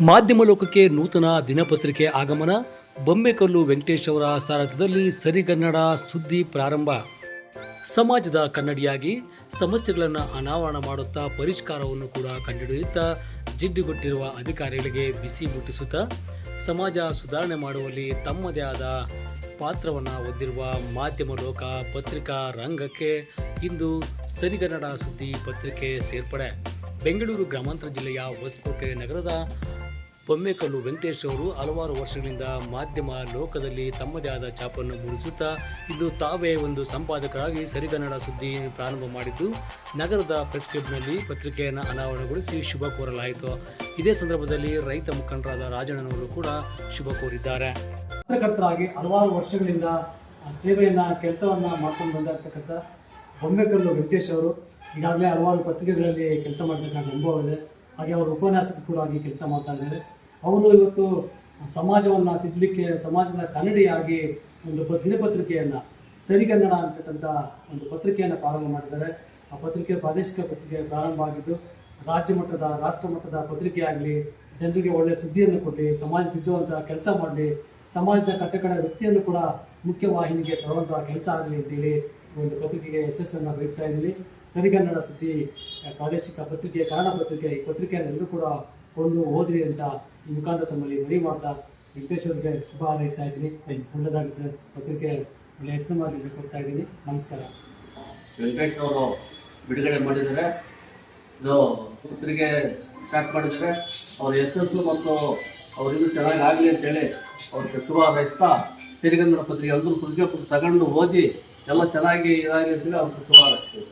ಮಾಧ್ಯಮ ಲೋಕಕ್ಕೆ ನೂತನ ದಿನಪತ್ರಿಕೆ ಆಗಮನ. ಬೊಮ್ಮೆಕಲ್ಲು ವೆಂಕಟೇಶ್ ಅವರ ಸಾರಥ್ಯದಲ್ಲಿ ಸರಿಗನ್ನಡ ಸುದ್ದಿ ಪ್ರಾರಂಭ. ಸಮಾಜದ ಕನ್ನಡಿಯಾಗಿ ಸಮಸ್ಯೆಗಳನ್ನು ಅನಾವರಣ ಮಾಡುತ್ತಾ ಪರಿಷ್ಕಾರವನ್ನು ಕೂಡ ಕಂಡುಹಿಡಿಯುತ್ತಾ ಜಿಡ್ಡುಗೊಟ್ಟಿರುವ ಅಧಿಕಾರಿಗಳಿಗೆ ಬಿಸಿ ಮುಟ್ಟಿಸುತ್ತಾ ಸಮಾಜ ಸುಧಾರಣೆ ಮಾಡುವಲ್ಲಿ ತಮ್ಮದೇ ಆದ ಪಾತ್ರವನ್ನು ಹೊಂದಿರುವ ಮಾಧ್ಯಮ ಲೋಕ ಪತ್ರಿಕಾ ರಂಗಕ್ಕೆ ಇಂದು ಸರಿಗನ್ನಡ ಸುದ್ದಿ ಪತ್ರಿಕೆ ಸೇರ್ಪಡೆ. ಬೆಂಗಳೂರು ಗ್ರಾಮಾಂತರ ಜಿಲ್ಲೆಯ ಹೊಸಕೋಟೆ ನಗರದ ಬೊಮ್ಮೆಕಲ್ಲು ವೆಂಕಟೇಶ್ ಅವರು ಹಲವಾರು ವರ್ಷಗಳಿಂದ ಮಾಧ್ಯಮ ಲೋಕದಲ್ಲಿ ತಮ್ಮದೇ ಆದ ಛಾಪನ್ನು ಮೂಡಿಸುತ್ತಾ ಇಂದು ತಾವೇ ಒಂದು ಸಂಪಾದಕರಾಗಿ ಸರಿಗನ್ನಡ ಸುದ್ದಿ ಪ್ರಾರಂಭ ಮಾಡಿದ್ದು, ನಗರದ ಪ್ರೆಸ್ ಕ್ಲಬ್ನಲ್ಲಿ ಪತ್ರಿಕೆಯನ್ನು ಅನಾವರಣಗೊಳಿಸಿ ಶುಭ ಕೋರಲಾಯಿತು. ಇದೇ ಸಂದರ್ಭದಲ್ಲಿ ರೈತ ಮುಖಂಡರಾದ ರಾಜಣ್ಣನವರು ಕೂಡ ಶುಭ ಕೋರಿದ್ದಾರೆ. ಪತ್ರಕರ್ತರಾಗಿ ಹಲವಾರು ವರ್ಷಗಳಿಂದ ಸೇವೆಯನ್ನು, ಕೆಲಸವನ್ನು ಮಾಡ್ಕೊಂಡು ಬಂದಿರತಕ್ಕಂಥ ಬೊಮ್ಮೆಕಲ್ಲು ವೆಂಕಟೇಶ್ ಅವರು ಈಗಾಗಲೇ ಹಲವಾರು ಪತ್ರಿಕೆಗಳಲ್ಲಿ ಕೆಲಸ ಮಾಡಬೇಕಾದ ಅನುಭವ ಇದೆ ಹಾಗೆ ಅವರು ಉಪನ್ಯಾಸಕ ಕೂಡ ಕೆಲಸ ಮಾಡ್ತಾ ಇದ್ದಾರೆ. ಅವರು ಇವತ್ತು ಸಮಾಜವನ್ನು ತಿದ್ದಲಿಕ್ಕೆ ಸಮಾಜದ ಕನ್ನಡಿಯಾಗಿ ಒಂದು ದಿನಪತ್ರಿಕೆಯನ್ನು, ಸರಿಗನ್ನಡ ಅಂತಕ್ಕಂಥ ಒಂದು ಪತ್ರಿಕೆಯನ್ನು ಪ್ರಾರಂಭ ಮಾಡಿದ್ದಾರೆ. ಆ ಪತ್ರಿಕೆ ಪ್ರಾದೇಶಿಕ ಪತ್ರಿಕೆ ಪ್ರಾರಂಭ ಆಗಿದ್ದು, ರಾಜ್ಯ ಮಟ್ಟದ, ರಾಷ್ಟ್ರ ಮಟ್ಟದ ಪತ್ರಿಕೆ ಆಗಲಿ, ಜನರಿಗೆ ಒಳ್ಳೆಯ ಸುದ್ದಿಯನ್ನು ಕೊಡಲಿ ಸಮಾಜ ತಿದ್ದುವಂಥ ಕೆಲಸ ಮಾಡಲಿ, ಸಮಾಜದ ಕಟ್ಟಕಡ ವ್ಯಕ್ತಿಯನ್ನು ಕೂಡ ಮುಖ್ಯವಾಹಿನಿಗೆ ತರುವಂತಹ ಕೆಲಸ ಆಗಲಿ ಅಂತೇಳಿ ಒಂದು ಪತ್ರಿಕೆಗೆ ಯಶಸ್ಸನ್ನು ಬಯಸ್ತಾ ಇದ್ದೀನಿ. ಸರಿಗನ್ನಡ ಸುದ್ದಿ, ಪ್ರಾದೇಶಿಕ ಪತ್ರಿಕೆ, ಕನ್ನಡ ಪತ್ರಿಕೆ, ಈ ಪತ್ರಿಕೆಯನ್ನು ಎಲ್ಲರೂ ಕೂಡ ಕೊಂಡು ಓದ್ರಿ ಅಂತ ಈ ಮುಖಾಂತರ ತಮ್ಮಲ್ಲಿ ಮನವಿ ಮಾಡ್ತಾ ವೆಂಕಟೇಶ್ ಅವರಿಗೆ ಶುಭ ಹಾರೈಸ್ತಾ ಇದ್ದೀನಿ. ಸಣ್ಣದಾಗಿ ಸರ್. ಪತ್ರಿಕೆ ಹೆಸರು ಮಾಡಿ ಕೊಡ್ತಾ ಇದ್ದೀನಿ. ನಮಸ್ಕಾರ. ವೆಂಕಟೇಶ್ ಅವರು ಬಿಡುಗಡೆ ಮಾಡಿದರೆ ಇದು ಪತ್ರಿಕೆ ಸ್ಟಾರ್ಟ್ ಮಾಡಿದರೆ ಅವ್ರ ಯಶಸ್ಸು ಮತ್ತು ಅವರಿಗೂ ಚೆನ್ನಾಗಿ ಆಗಲಿ ಅಂತೇಳಿ ಅವ್ರಿಗೆ ಶುಭ ಹಾರೈಸ್ತಾ ಸಿರಿಗಂಧರ ಪತ್ರಿಕೆ ಎಲ್ಲರೂ ಪ್ರತಿಯೊಬ್ಬರು ತಗೊಂಡು ಓದಿ ಎಲ್ಲ ಚೆನ್ನಾಗಿ ಇದಾಗಿ ಅಂತೇಳಿ ಅವ್ರಿಗೆ ಶುಭ ಹಾರೈಸ್ತೀವಿ.